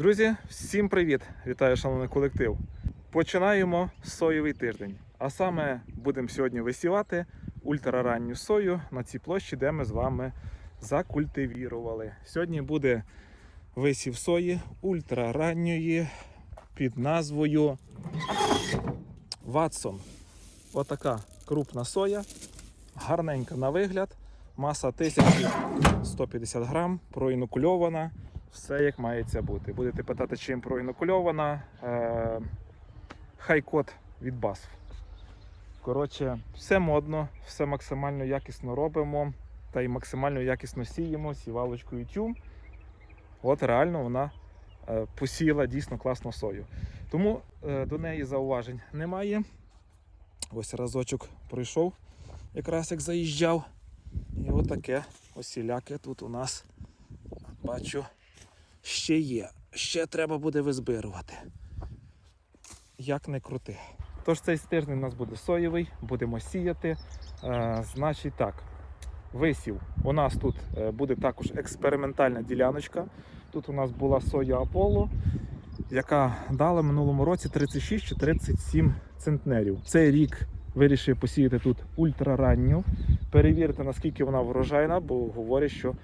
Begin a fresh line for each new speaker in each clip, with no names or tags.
Друзі, всім привіт! Вітаю, шановний колектив. Починаємо соєвий тиждень. А саме будемо сьогодні висівати ультраранню сою на цій площі, де ми з вами закультивірували. Сьогодні буде висів сої ультраранньої під назвою Ватсон. Отака крупна соя, гарненька на вигляд, маса 1150 грам, проінокульована. Все як мається бути. Будете питати, чим проінокульована. Е, Хай-код від BASF. Коротше, все модно, все максимально якісно робимо та й максимально якісно сіємо сівалочкою тюм. От реально вона е, посіяла дійсно класну сою. Тому е, до неї зауважень немає. Ось разочок пройшов, якраз як заїжджав. І отаке осіляке тут у нас бачу ще є. Ще треба буде визбирувати. Як не крути. Тож цей тиждень у нас буде соєвий, будемо сіяти. Е, значить так, висів. У нас тут е, буде також експериментальна діляночка. Тут у нас була соя Аполло, яка дала минулому році 36 чи 37 центнерів. Цей рік вирішив посіяти тут ультраранню, перевірити, наскільки вона врожайна, бо говорять, що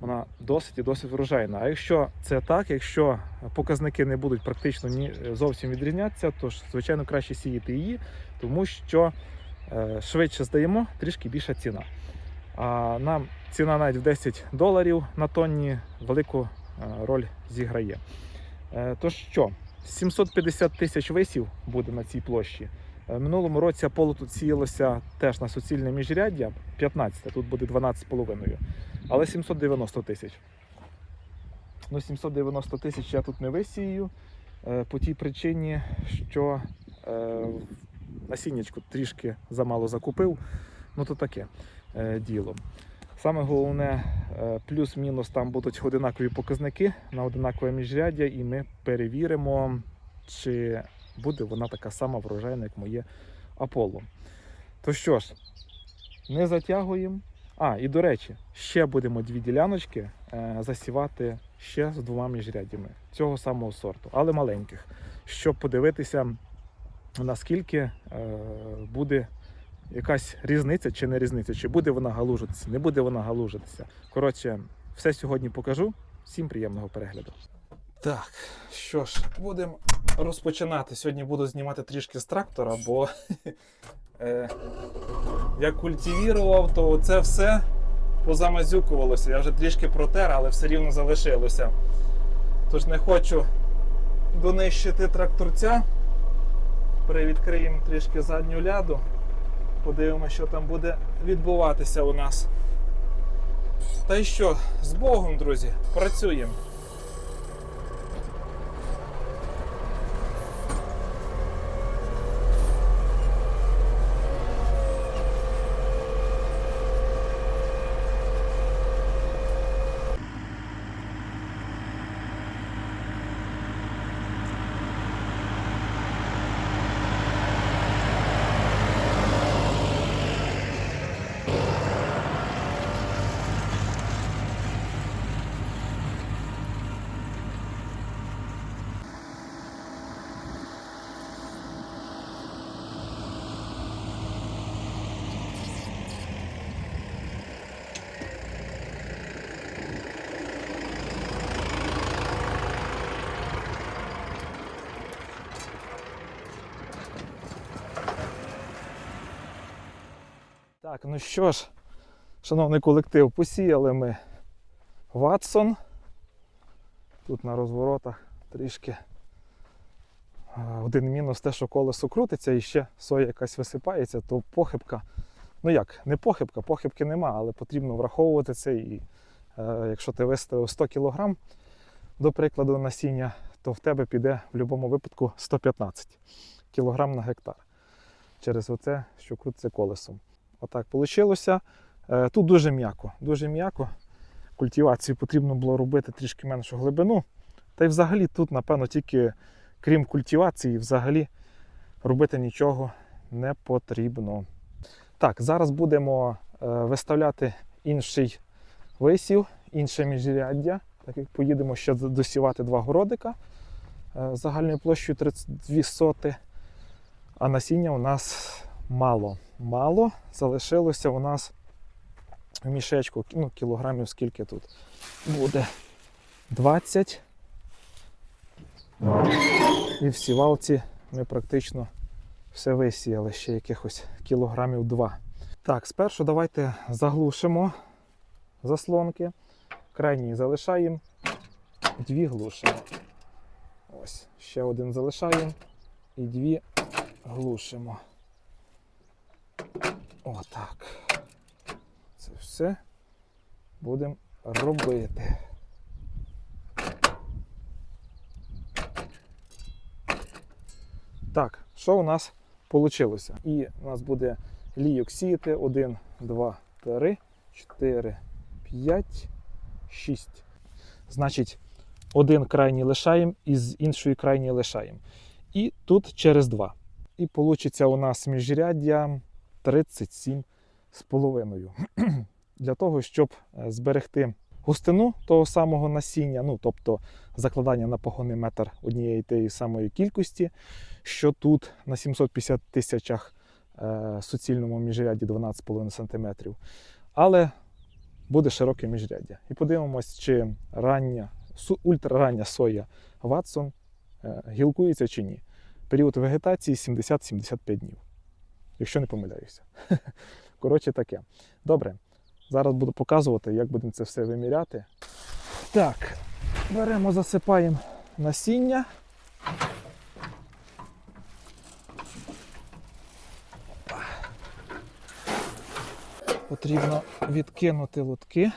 вона досить і досить врожайна. А якщо це так, якщо показники не будуть практично ні зовсім відрізнятися, то звичайно краще сіяти її, тому що е, швидше здаємо, трішки більша ціна. А нам ціна навіть в 10 доларів на тонні велику е, роль зіграє. Е, то що, 750 тисяч висів буде на цій площі. Е, Минулому році Аполло тут сіялося теж на суцільне міжряддя 15, тут буде 12,5. Але 790 тисяч. Ну, 790 тисяч я тут не висію е, по тій причині, що е, насіннячку трішки замало закупив. Ну то таке е, діло. Саме головне, плюс-мінус там будуть одинакові показники на одинакове міжряддя, і ми перевіримо, чи буде вона така сама врожайна, як моє Аполло. То що ж, не затягуємо. А, і до речі, ще будемо дві діляночки е, засівати ще з двома міжряддями цього самого сорту, але маленьких, щоб подивитися, наскільки е, буде якась різниця чи не різниця, чи буде вона галужитися, не буде вона галужитися. Коротше, все сьогодні покажу. Всім приємного перегляду. Так, що ж, будемо розпочинати. Сьогодні буду знімати трішки з трактора, бо я культивірував, то це все позамазюкувалося. Я вже трішки протер, але все рівно залишилося. Тож не хочу донищити тракторця. Привідкриємо трішки задню ляду. Подивимося, що там буде відбуватися у нас. Та й що, з Богом, друзі, працюємо. Так, ну що ж, шановний колектив, посіяли ми Ватсон. Тут на розворотах трішки один мінус те, що колесо крутиться і ще соя якась висипається, то похибка. Ну як, не похибка, похибки нема, але потрібно враховувати це. І е, якщо ти виставив 100 кг, до прикладу, насіння, то в тебе піде в будь-якому випадку 115 кг на гектар. Через оце, що крутиться колесом. Отак вийшло. Тут дуже м'яко. Дуже м'яко. Культивацію потрібно було робити трішки меншу глибину. Та й взагалі тут, напевно, тільки крім культивації, взагалі робити нічого не потрібно. Так, зараз будемо е, виставляти інший висів, інше міжряддя. так як поїдемо ще досівати два городика е, загальною площею 32 соти. А насіння у нас мало. Мало. Залишилося у нас в мішечку, ну, кілограмів скільки тут буде 20. І в сівалці ми практично все висіяли ще якихось кілограмів 2. Так, спершу давайте заглушимо заслонки. Крайній залишаємо, дві глушимо. Ось, ще один залишаємо і дві глушимо. Отак. Це все будемо робити. Так, що у нас вийшло? І у нас буде лійок сіяти 1, 2, 3, 4, 5, 6. Значить, один крайній лишаємо і з іншої крайній лишаємо. І тут через 2. І вийде у нас міжряддя 37 з половиною. Для того, щоб е, зберегти густину того самого насіння, ну тобто закладання на погонний метр однієї тієї самої кількості, що тут на 750 тисячах е, суцільному міжряді 12,5 см. Але буде широке міжряддя. І подивимось, чи рання, ультрарання соя Ватсон е, гілкується чи ні. Період вегетації 70-75 днів. Якщо не помиляюся. Коротше таке. Добре. Зараз буду показувати, як будемо це все виміряти. Так, беремо, засипаємо насіння. Потрібно відкинути лотки.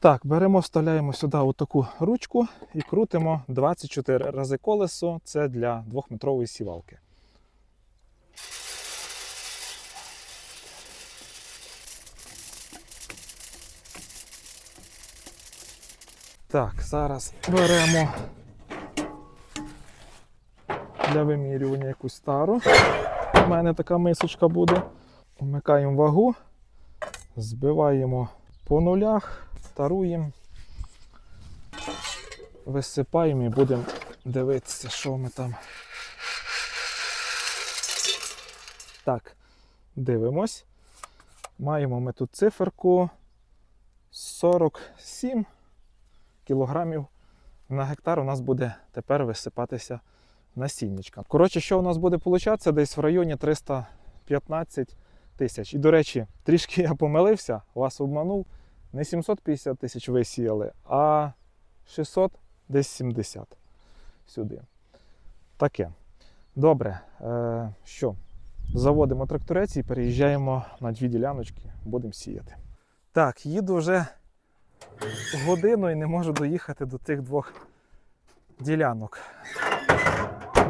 Так, беремо, вставляємо сюди отаку ручку і крутимо 24 рази колесо. Це для 2-метрової сівалки. Так, зараз беремо для вимірювання якусь стару. У мене така мисочка буде. Вмикаємо вагу, збиваємо по нулях, таруємо, висипаємо і будемо дивитися, що ми там. Так, дивимось. Маємо ми тут циферку 47 кілограмів на гектар у нас буде тепер висипатися насіннячка. Коротше, що у нас буде получатися? Десь в районі 315 тисяч. І, до речі, трішки я помилився, вас обманув. Не 750 тисяч висіяли, а 600 десь 70 сюди. Таке. Добре. Е, що? Заводимо тракторець і переїжджаємо на дві діляночки, будемо сіяти. Так, їду вже годину і не можу доїхати до тих двох ділянок,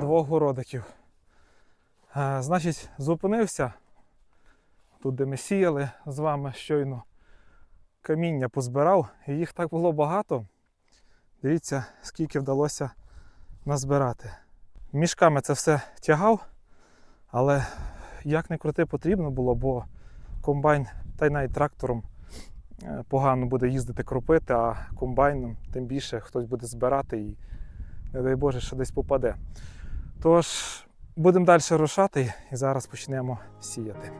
двох городиків. Е, значить, зупинився тут, де ми сіяли з вами щойно. Каміння позбирав, і їх так було багато. Дивіться, скільки вдалося назбирати. Мішками це все тягав, але як не крути потрібно було, бо комбайн та й навіть трактором погано буде їздити кропити, а комбайном тим більше хтось буде збирати і, не дай Боже, що десь попаде. Тож, будемо далі рушати і зараз почнемо сіяти.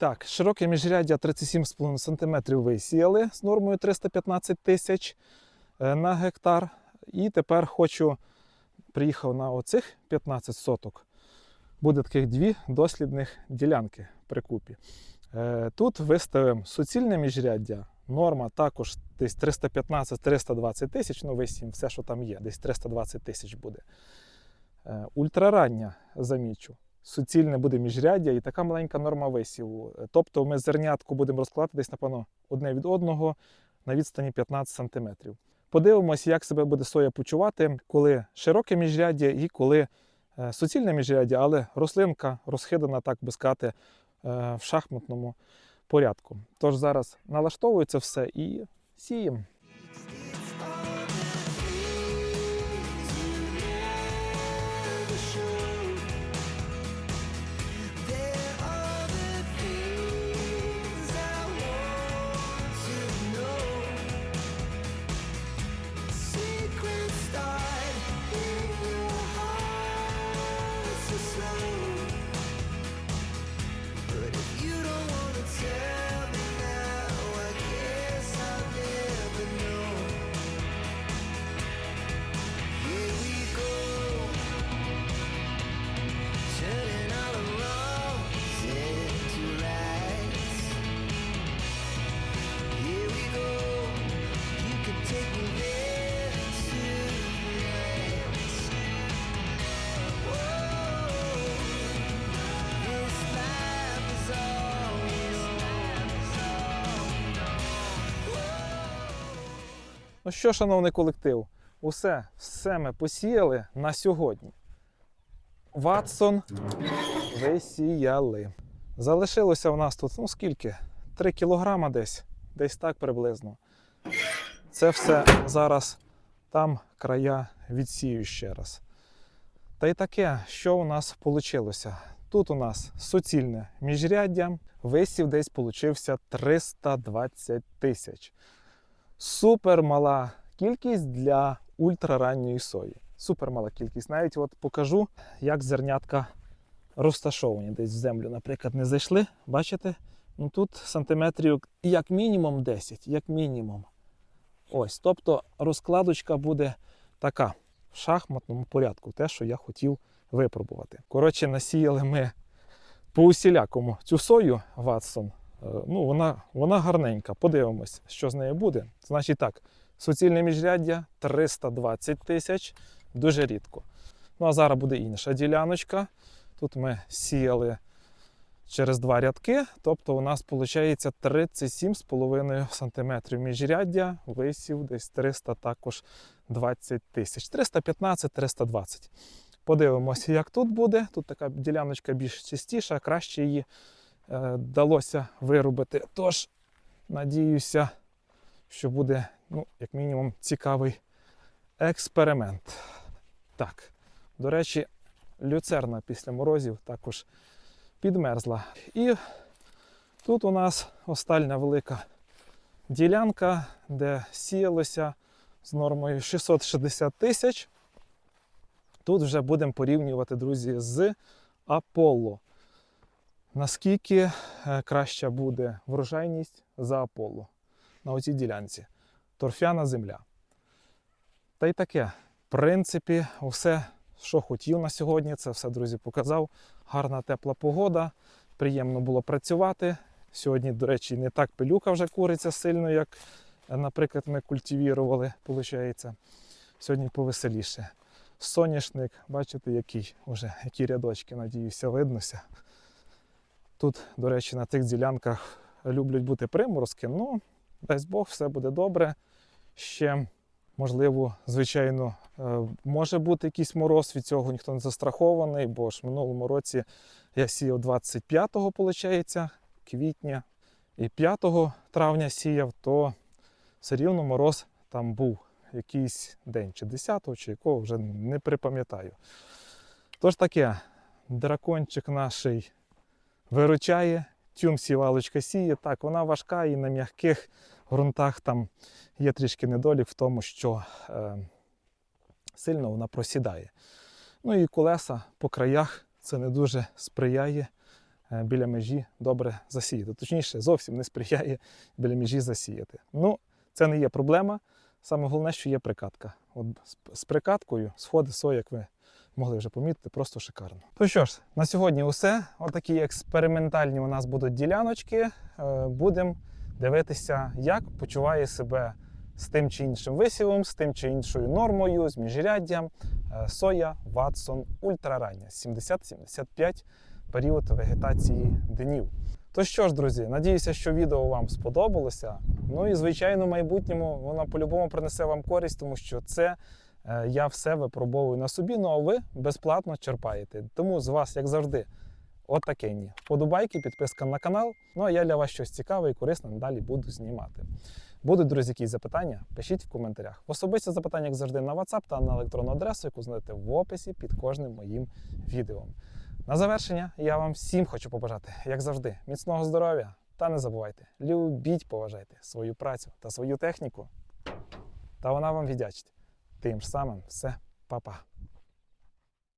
Так, широке міжряддя 37,5 см висіяли з нормою 315 тисяч е, на гектар. І тепер хочу, приїхав на оцих 15 соток. Буде таких дві дослідних ділянки при купі. Е, Тут виставимо суцільне міжряддя. Норма також десь 315-320 тисяч, ну висім, все, що там є, десь 320 тисяч буде. Е, Ультрарання, замічу, суцільне буде міжряддя і така маленька норма висіву. Тобто ми зернятку будемо розкладати десь, напевно, одне від одного на відстані 15 см. Подивимось, як себе буде соя почувати, коли широке міжряддя і коли е, суцільне міжряддя, але рослинка розхидана, так би сказати, е, в шахматному порядку. Тож зараз налаштовується все і сіємо. Ну що, шановний колектив, усе, все ми посіяли на сьогодні. Ватсон висіяли. Залишилося у нас тут, ну скільки? 3 кілограма десь, десь так приблизно. Це все зараз там края відсію ще раз. Та й таке, що у нас вийшло? Тут у нас суцільне міжряддя, висів десь получився 320 тисяч. Супер мала кількість для ультраранньої сої. Супер мала кількість. Навіть от покажу, як зернятка розташовані. Десь в землю, наприклад, не зайшли. Бачите? Ну тут сантиметрів як мінімум 10, як мінімум. Ось. Тобто розкладочка буде така в шахматному порядку, те, що я хотів випробувати. Коротше, насіяли ми по усілякому цю сою Ватсон. Е, Ну, вона, вона гарненька. Подивимось, що з нею буде. Значить так, суцільне міжряддя 320 тисяч, дуже рідко. Ну а зараз буде інша діляночка. Тут ми сіяли через два рядки, тобто у нас виходить 37,5 см міжряддя, висів десь 300 також 20 тисяч. 315-320. Подивимося, як тут буде. Тут така діляночка більш чистіша, краще її вдалося виробити. Тож, надіюся, що буде, ну, як мінімум, цікавий експеримент. Так, до речі, люцерна після морозів також підмерзла. І тут у нас остальна велика ділянка, де сіялося з нормою 660 тисяч. Тут вже будемо порівнювати, друзі, з Аполло. Наскільки е, краща буде врожайність за Аполло на оцій ділянці? Торфяна земля. Та й таке. В принципі, все, що хотів на сьогодні, це все, друзі, показав. Гарна тепла погода, приємно було працювати. Сьогодні, до речі, не так пилюка вже куриться сильно, як, е, наприклад, ми культивірували, виходить. Сьогодні повеселіше. Соняшник, бачите, який уже, які рядочки, надіюся, виднося. Тут, до речі, на тих ділянках люблять бути приморозки. Ну, дасть Бог, все буде добре. Ще, можливо, звичайно, е, може бути якийсь мороз, від цього ніхто не застрахований, бо ж в минулому році я сіяв 25-го, виходить, квітня, і 5 травня сіяв, то все рівно мороз там був якийсь день, чи 10-го, чи якого вже не припам'ятаю. Тож таке, дракончик наш виручає, тюм сівалочка сіє. Так, вона важка і на м'яких ґрунтах там є трішки недолік в тому, що е, сильно вона просідає. Ну і колеса по краях це не дуже сприяє е, біля межі добре засіяти. Точніше, зовсім не сприяє біля межі засіяти. Ну, це не є проблема. Саме головне, що є прикатка. От з- прикаткою сходи сої, як ви могли вже помітити, просто шикарно. То що ж, на сьогодні усе. Отакі експериментальні у нас будуть діляночки. Е, Будемо дивитися, як почуває себе з тим чи іншим висівом, з тим чи іншою нормою, з міжряддям. Е, Соя Ватсон ультрарання 70-75 період вегетації днів. То що ж, друзі, надіюся, що відео вам сподобалося. Ну і звичайно, в майбутньому воно по-любому принесе вам користь, тому що це я все випробовую на собі, ну а ви безплатно черпаєте. Тому з вас, як завжди, отаке ні. Вподобайки, підписка на канал. Ну а я для вас щось цікаве і корисне надалі буду знімати. Будуть, друзі, якісь запитання, пишіть в коментарях. Особисті запитання, як завжди, на WhatsApp та на електронну адресу, яку знайдете в описі під кожним моїм відео. На завершення я вам всім хочу побажати, як завжди, міцного здоров'я. Та не забувайте, любіть, поважайте свою працю та свою техніку. Та вона вам віддячить. Тим ж самим все, па-па.